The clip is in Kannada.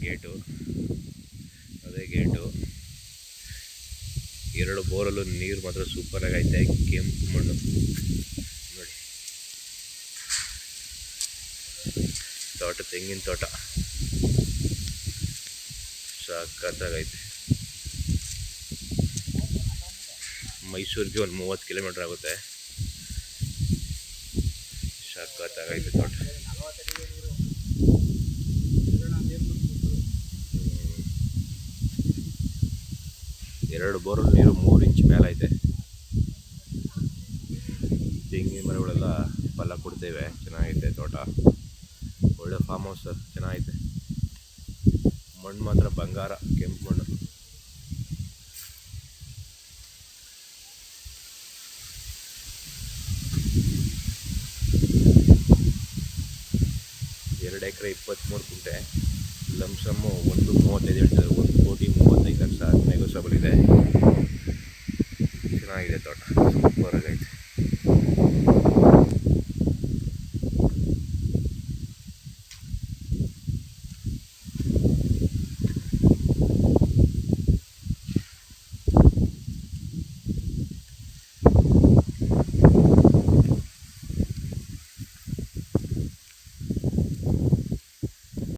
ಗೇಟು. ಅದೇ ಗೇಟು. ಎರಡು ಬೋರಲ್ಲೂ ನೀರು ಮಾತ್ರ ಸೂಪರಾಗಿ ಐತೆ ಕೆಂಪು ಮಣ್ಣು. ನೋಡಿ. ತೋಟ, ತೆಂಗಿನ ತೋಟ. ಸಾಕತ್ತಾಗೈತೆ ಮೈಸೂರಿಗೆ ಒಂದು ಮೂವತ್ತು ಕಿಲೋಮೀಟ್ರ್ ಆಗುತ್ತೆ. ಸಾಕತ್ತಾಗೈತೆ ತೋಟ. ಎರಡು ಬೋರಲ್ಲಿ ನೀರು ಮೂರು ಇಂಚ್ ಮೇಲೆ ಐತೆ. ತೆಂಗಿನ ಮರಗಳೆಲ್ಲ ಫಲ ಕೊಡ್ತೇವೆ. ಚೆನ್ನಾಗೈತೆ ತೋಟ. ಒಳ್ಳೆ ಫಾರ್ಮ್ ಹೌಸ್ ಚೆನ್ನಾಗೈತೆ. ಮಣ್ಣು ಮಾತ್ರ ಬಂಗಾರ, ಕೆಂಪು ಮಣ್ಣು. ಎರಡು ಎಕರೆ ಇಪ್ಪತ್ತ್ಮೂರು ಗುಂಟೆ ಲಮ್ಸಮ್ಮು ಒಂದು ಮೂವತ್ತೈದು ಹೇಳ್ತಾರೆ ಒಂದು ಕೋಟಿ ಮೂವತ್ತೈದು ಲಕ್ಷ ನೆಗೋಸಬಲ್ ಇದೆ ಚೆನ್ನಾಗಿದೆ ತೋಟ. ಸೂಪರಾಗೈತೆ